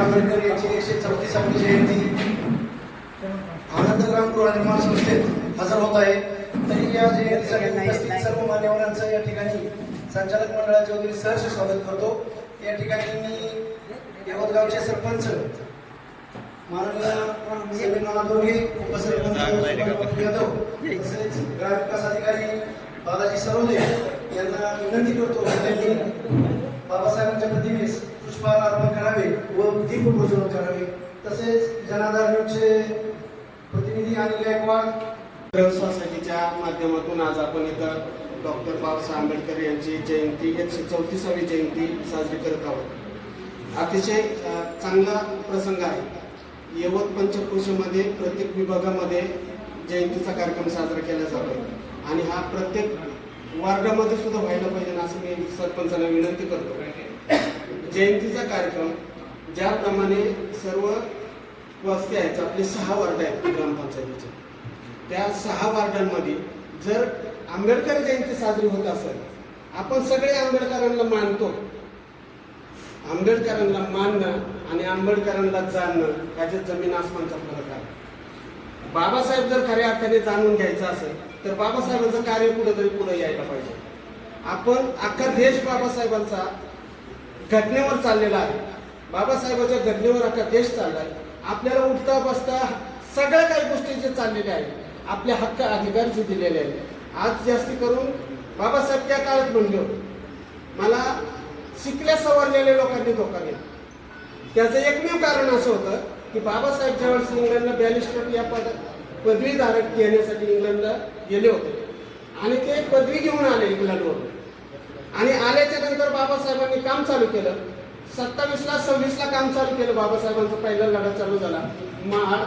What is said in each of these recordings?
आंबेडकर यांची एकशे चौतीसावी जयंती. आनंदग्राम गृहनिर्माण संस्थेत हजर होत आहे. तरी या जयंतीसाठी उपस्थित सर्व मान्यवरांचं या ठिकाणी संचालक मंडळाचे वगैरे सहर्ष स्वागत करतो. या ठिकाणी मी यवतगावचे सरपंच माननीय दोघे उपसरपंच यादव तसेच ग्रामविकास अधिकारी बालाजी सरोदे यांना विनंती करतो. त्यांनी बाबासाहेबांच्या प्रतिमेस पुष्पहार अर्पण करावे व दीपप्रज्वलन करावे. तसेच जनाधार प्रतिनिधी आणि गायकवाड सोसायटीच्या माध्यमातून आज आपण इथं डॉक्टर बाबासाहेब आंबेडकर यांची जयंती एकशे चौतीसावी जयंती साजरी करत आहोत. अतिशय चांगला प्रसंग आहे. यवत पंचक्रोशीमध्ये प्रत्येक विभागामध्ये जयंतीचा कार्यक्रम साजरा केला जातो आणि हा प्रत्येक वार्डामध्ये सुद्धा व्हायला पाहिजे असं मी सरपंचांना विनंती करतो. जयंतीचा कार्यक्रम ज्याप्रमाणे सर्व वस्ती आहेत आपले सहा वार्ड आहेत ग्रामपंचायतीचे. त्या सहा वार्डांमध्ये जर आंबेडकर जयंती साजरी होत असेल आपण सगळे आंबेडकरांना मानतो. आंबेडकरांना मानणं आणि आंबेडकरांना जाणणं याच्यात जमीन आसमानचा फरक आहे. बाबासाहेब जर खऱ्या अर्थाने जाणून घ्यायचं असेल तर बाबासाहेबांचं कार्य कुठंतरी पुढे यायला पाहिजे. आपण अख्खा देश बाबासाहेबांचा घटनेवर चाललेला आहे. बाबासाहेबांच्या घटनेवर अख्खा देश चाललाय. आपल्याला उठता बसता सगळ्या काही गोष्टी जे चाललेल्या आहेत. आपले हक्क अधिकार जे दिलेले आहेत. आज जास्ती करून बाबासाहेब त्या काळात म्हणलो होते, मला शिकल्या सवरलेल्या लोकांनी धोका दिला. त्याचं एकमेव कारण असं होतं की बाबासाहेब ज्यावेळेस इंग्लंडला बॅलिस्टर या पद पदवीधारक घेण्यासाठी इंग्लंडला गेले होते. आणि ते पदवी घेऊन आले इंग्लंडवर आणि आल्याच्यानंतर बाबासाहेबांनी काम चालू केलं. सत्तावीसला सव्वीसला काम चालू केलं. बाबासाहेबांचा पहिला लढा चालू झाला. महाड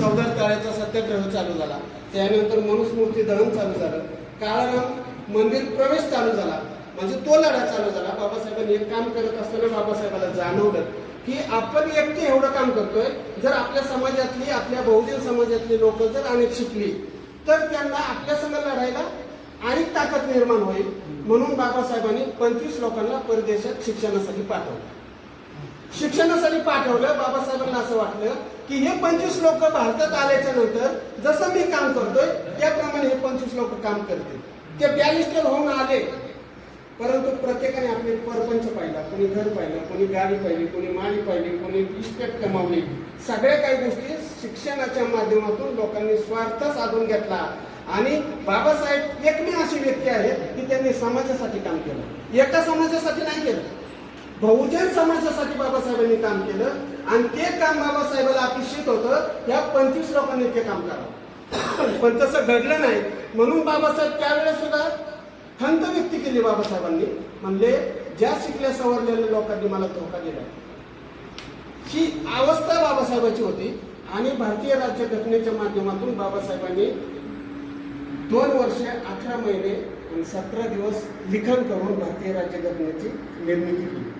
चौदा तळ्याचा सत्याग्रह चालू झाला. त्यानंतर मनुस्मूर्ती दहन चालू झालं. काळाराम मंदिर प्रवेश चालू झाला. म्हणजे तो लढा चालू झाला. बाबासाहेबांनी एक काम करत असताना बाबासाहेबाला जाणवलं की आपण एकटे एवढं काम करतोय. जर आपल्या समाजातली आपल्या बहुजन समाजातली लोक जर अनेक शिकली तर त्यांना आपल्या संग लढायला आणि ताकद निर्माण होईल. म्हणून बाबासाहेबांनी पंचवीस लोकांना परदेशात शिक्षणासाठी पाठवलं. शिक्षणासाठी पाठवलं बाबासाहेबांना असं वाटलं की हे पंचवीस लोक भारतात आल्याच्यानंतर जसं मी काम करतोय त्याप्रमाणे हे पंचवीस लोक काम करतील. ते बॅलिस्टर होऊन आले. परंतु प्रत्येकाने आपले परपंच पाहिला कोणी घर पाहिलं कोणी गाडी पाहिली कोणी माळी पाहिली कोणी इस्टेट कमावली. सगळ्या काही गोष्टी शिक्षणाच्या माध्यमातून लोकांनी स्वार्थ साधून घेतला. आणि बाबासाहेब एकमेव अशी व्यक्ती आहे की त्यांनी समाजासाठी काम केलं. एका समाजासाठी नाही केलं. बहुजन समाजासाठी बाबासाहेबांनी काम केलं. आणि ते काम बाबासाहेबाला अपेक्षित होतं या पंचवीस लोकांनी ते काम करावं. पण तसं घडलं नाही. म्हणून बाबासाहेब त्यावेळेस सुद्धा खंत व्यक्त केली बाबासाहेबांनी. म्हणले ज्या शिकल्या सवरलेल्या लोकांनी मला धोका दिला. ही अवस्था बाबासाहेबाची होती. आणि भारतीय राज्यघटनेच्या माध्यमातून बाबासाहेबांनी दोन वर्ष अठरा महिने आणि सतरा दिवस लिखाण करून भारतीय राज्यघटनेची निर्मिती केली.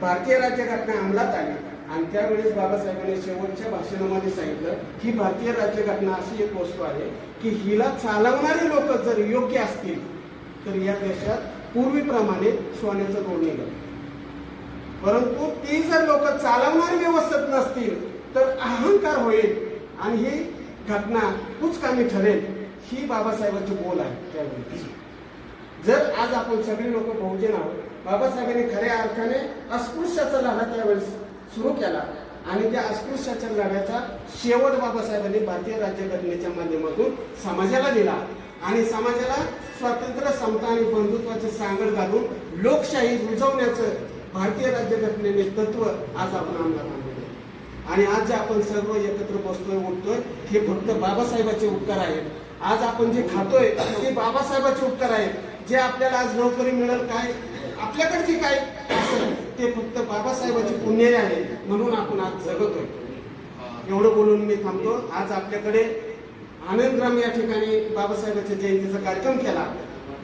भारतीय राज्यघटना अंमलात आली आणि त्यावेळेस बाबासाहेबांनी शेवटच्या भाषणामध्ये सांगितलं की भारतीय राज्यघटना अशी एक वस्तू आहे की हिला चालवणारे लोक जर योग्य असतील तर या देशात पूर्वीप्रमाणे सोन्याचं गोड निघालं. परंतु ती जर लोक चालवणारी व्यवस्थित नसतील तर अहंकार होईल आणि ही घटना कुचकामी ठरेल. ही बाबासाहेबांची बोल आहे त्यावेळी. जर आज आपण सगळी लोक बहुजन आहोत बाबासाहेबांनी खऱ्या अर्थाने अस्पृश्याचा लढा त्यावेळेस सुरू केला आणि त्या अस्पृश्याच्या लढ्याचा शेवट बाबासाहेबांनी भारतीय राज्यघटनेच्या माध्यमातून समाजाला दिला. आणि समाजाला स्वातंत्र्य समता आणि बंधुत्वाची सांगड घालून लोकशाही रुजवण्याचं भारतीय राज्यघटनेने तत्व आज आपण अंमलात आणलेलं आणि आज जे आपण सर्व एकत्र बसतोय उठतोय हे फक्त बाबासाहेबाचे उपकार आहेत. आज आपण जे खातोय ते बाबासाहेबाचे उपकार आहेत. जे आपल्याला आज नोकरी मिळेल काय? आपल्याकडचे काय? ते फक्त बाबासाहेबाची पुण्य आहे म्हणून आपण आज जगतोय. एवढं बोलून मी थांबतो. आज आपल्याकडे आनंदग्राम या ठिकाणी बाबासाहेबांच्या जयंतीचा कार्यक्रम केला.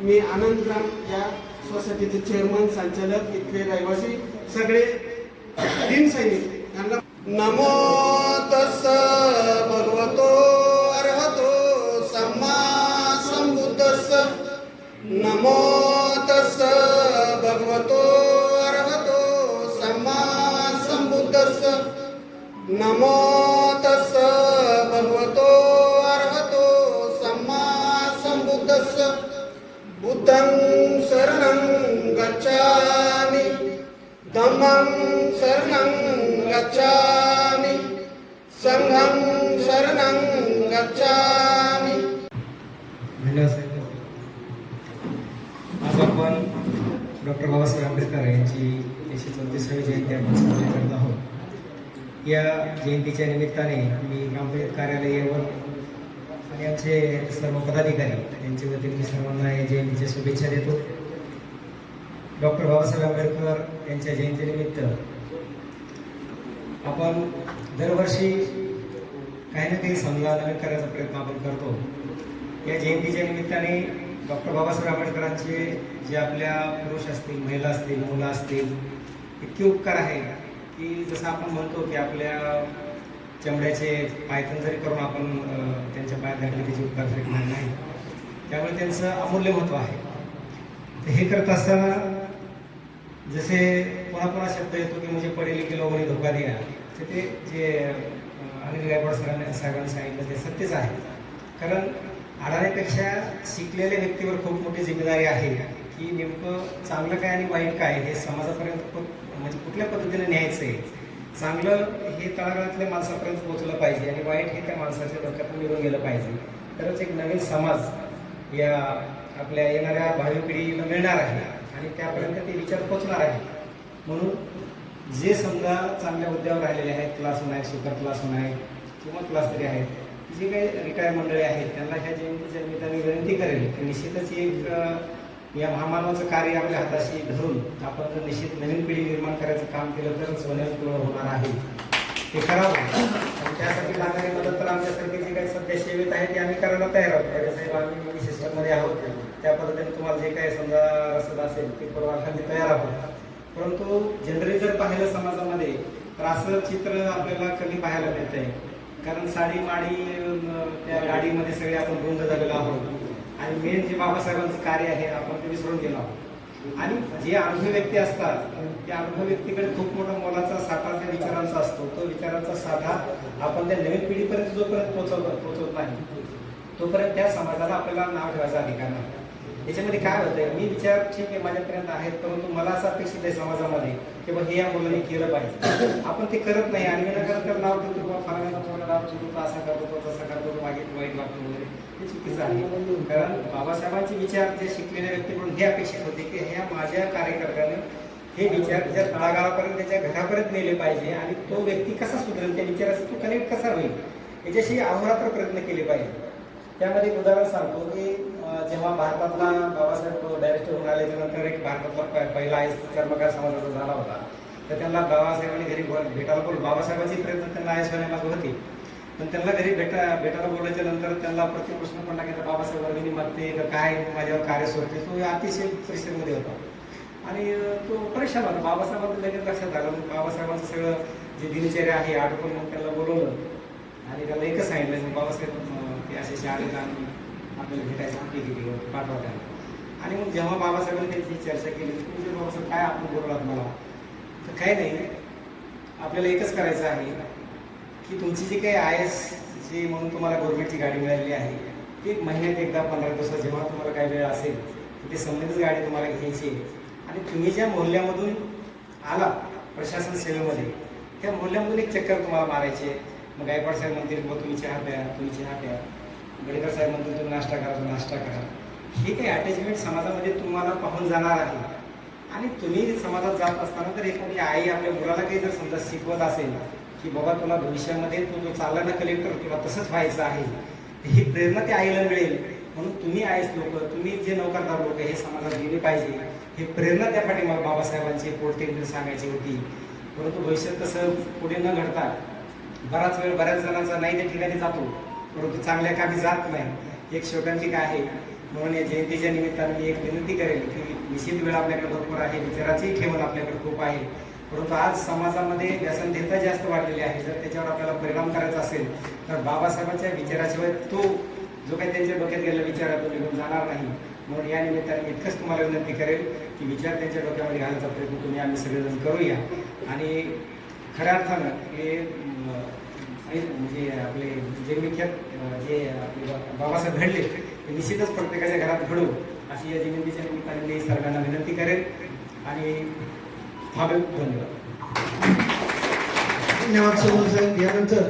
मी आनंदग्राम या सोसायटीचे चेअरमन संचालक इथले रहिवासी सगळे तीन सैनिक यांना नमो तस. नमो तस भगवतो अर्हतो सम्मा नमो तस भगवतो अर्हतो सम्मा बुद्धं शरणं गच्छामि। धम्मं शरणं गच्छामि। संघं शरणं गच्छामि धन्यवाद साहेब आज आपण डॉक्टर बाबासाहेब आंबेडकर यांची एकशे चौतीसावी जयंती आपण साजरी करत आहोत. या जयंतीच्या निमित्ताने मी ग्रामपंचायत कार्यालयावर आणि आमचे सर्व पदाधिकारी यांच्या वतीने मी सर्वांना या जयंतीच्या शुभेच्छा देतो. डॉक्टर बाबासाहेब आंबेडकर यांच्या जयंतीनिमित्त आपण दरवर्षी काही ना काही समजा नवीन करायचा प्रयत्न आपण करतो. या जयंतीच्या निमित्ताने डॉक्टर बाबासाहेब आंबेडकरांचे जे आपल्या पुरुष असतील महिला असतील मुलं असतील इतके उपकार आहे की जसं आपण म्हणतो की आपल्या चमड्याचे पायथन जरी करून आपण त्यांच्या पायात घातले त्याचे उपकार भेटणार नाही त्यामुळे त्यांचं अमूल्य महत्त्व आहे. तर हे करत असताना जसे कोणाकोणा शब्द येतो की म्हणजे पडेल की लोकांनी धोका दिला तर ते जे अनिल गायकवाड सरांनी साहेबांनी सांगितलं ते सत्यच आहे. कारण अडाण्यापेक्षा शिकलेल्या व्यक्तीवर खूप मोठी जिम्मेदारी आहे की नेमकं चांगलं काय आणि वाईट काय हे समाजापर्यंत खूप म्हणजे कुठल्या पद्धतीने न्यायचं आहे चांगलं हे तळागाळातल्या माणसापर्यंत पोहोचलं पाहिजे आणि वाईट हे त्या माणसाच्या डोक्यातून निघून गेलं पाहिजे. तरच एक नवीन समाज या आपल्या येणाऱ्या भावी पिढीला मिळणार आहे आणि त्यापर्यंत ते विचार पोचणार आहे. म्हणून जे समजा चांगल्या हुद्द्यावर राहिलेले आहेत class one super class one किंवा क्लास तरी आहेत जे काही रिटायर मंडळी आहेत त्यांना ह्या जयंतीच्या निमित्ताने विनंती करेल की निश्चितच एक या महामानवाचं कार्य आपल्या हाताशी धरून आपण जर निश्चित नवीन पिढी निर्माण करायचं काम केलं तर वनपूर्ण होणार आहे. ते करावं आणि त्यासाठी लागणारी मदत तर आमच्यासारखे जे काही सध्या सेवेत आहे ते आम्ही करायला तयार आहोत. त्यासाठी आम्ही सिस्टममध्ये आहोत. त्या पद्धतीने तुम्हाला जे काही समजा रसद असेल ते आम्ही तयार आहोत. परंतु जनरली जर पाहिलं समाजामध्ये तर असं चित्र आपल्याला कधी पाहायला मिळत आहे कारण साडी माडी त्या गाडीमध्ये सगळे आपण गुंग झालेलो आहोत. आणि मेन जे बाबासाहेबांचं कार्य आहे आपण ते विसरून गेलो आहोत. आणि जे अनुभव व्यक्ती असतात त्या अनुभव व्यक्तीकडे खूप मोठा मोलाचा साठा त्या विचारांचा असतो. तो विचारांचा साठा आपण त्या नवीन पिढीपर्यंत जोपर्यंत पोहोचवतो पोहोचवत नाही तोपर्यंत त्या समाजाला आपल्याला नाव ठेवायचा अधिकार नाही. याच्यामध्ये काय होतंय मी विचार ठीक आहे माझ्यापर्यंत आहेत परंतु मला असं अपेक्षित आहे समाजामध्ये की बा हे या मुलांनी केलं पाहिजे. आपण ते करत नाही आणि विनाकारण तर नाव देतो किंवा फलाना तुम्हाला नाव तो असा करतो तो तसा करतो मागे वाईट वागतो वगैरे. हे चुकीचं आहे. कारण बाबासाहेबांचे विचार जे शिकलेल्या व्यक्तीकडून हे अपेक्षित होते की ह्या माझ्या कार्यकर्त्याने हे विचार त्याच्या तळागाळापर्यंत त्याच्या घरापर्यंत नेले पाहिजे आणि तो व्यक्ती कसा सुधरेल त्या विचाराचा तो कनेक्ट कसा होईल याच्याशी अहोरात्र प्रयत्न केले पाहिजे. त्यामध्ये एक उदाहरण सांगतो की जेव्हा भारतातला बाबासाहेब डायरेक्टर होऊन आले त्यानंतर एक भारतातला पहिला आय कर्मकार समाजाचा झाला होता. तर त्यांना बाबासाहेबांनी घरी बोल- भेटायला बोल बाबासाहेबांची प्रयत्न त्यांना आय होण्यामागे होते. पण त्यांना घरी भेटा भेटायला बोलायच्या नंतर त्यांना प्रत्येक प्रश्न पडला की बाबासाहेबांनी बाबासाहेब मी मागते का काय माझ्यावर कार्य सोडते? तो अतिशय परिस्थितीमध्ये होता. आणि तो परेशान होता. बाबासाहेबांचं लगेच लक्षात आलं. बाबासाहेबांचं सगळं जे दिनचर्या आहे आटोपून मग त्याला बोलवलं. आणि त्याला एकच सांगितलं बाबासाहेब ते असे शाळेत आणून आपल्याला भेटायचं ठीक आहे पाठवता आणि मग जेव्हा बाबासाहेबांनी त्यांची चर्चा केली की म्हणजे बाबासाहेब काय आपण बोलवलात मला? तर काय नाही आपल्याला एकच करायचं आहे की तुमची जी काही आय एस जी म्हणून तुम्हाला गव्हर्मेंटची गाडी मिळालेली आहे ती महिन्यात एकदा पंधरा दिवसात जेव्हा तुम्हाला काही वेळ असेल तर ती संबंधित गाडी तुम्हाला घ्यायची आहे. आणि तुम्ही ज्या मोहल्ल्यामधून आला प्रशासन सेवेमध्ये त्या मोहल्ल्यामधून एक चक्कर तुम्हाला मारायचे मग गायकवाड साहेब म्हणतील मग तुम्ही चहा प्या तुम्ही चहा प्या गडकर साहेब म्हणतात तुम्ही नाश्ता करा तुम्ही नाश्ता करा. हे काही अटॅचमेंट समाजामध्ये तुम्हाला पाहून जाणार आहे. आणि तुम्ही समाजात जात असताना तर एखादी आई आपल्या मुलाला काही जर समजा शिकवत असेल की बाबा तुला भविष्यामध्ये तू जो चालला ना कलेक्टर तुला तसंच व्हायचं आहे. ही प्रेरणा त्या आईला मिळेल. म्हणून तुम्ही आहेस लोक तुम्ही जे नौकरदार लोक हे समाजात गेले पाहिजे. हे प्रेरणा त्या पाठीमाग बाबासाहेबांची पोटते सांगायची होती. परंतु भविष्यात कसं पुढे न घडता बराच वेळ बऱ्याच जणांचा नाही त्या ठिकाणी जातो. परंतु चांगल्या कामी जात नाही. एक शेवटांची काय आहे. म्हणून या जयंतीच्या निमित्ताने मी एक विनंती करेल की निश्चित वेळ आपल्याकडे भरपूर आहे. विचाराचीही ठेवण आपल्याकडे खूप आहे. परंतु आज समाजामध्ये व्यसनदेता जास्त वाढलेली आहे. जर त्याच्यावर आपल्याला परिणाम करायचा असेल तर बाबासाहेबांच्या विचाराशिवाय तो जो काही त्यांच्या डोक्यात गेलेला विचार आहे तो निघून जाणार नाही. म्हणून या निमित्ताने इतकंच तुम्हाला विनंती करेल की विचार त्यांच्या डोक्यामध्ये घालण्याचा प्रयत्न तुम्ही आम्ही सगळेजण करूया. आणि खऱ्या अर्थानं हे अं, म्हणजे आपले जे विख्यात जे आपले बाबासाहेब घडले ते निश्चितच प्रत्येकाच्या घरात घडू अशी या जयंतीच्या निमित्ताने मी सर्वांना विनंती करेन. आणि थांबेल. धन्यवाद. धन्यवाद सरोदे साहेब यानंतर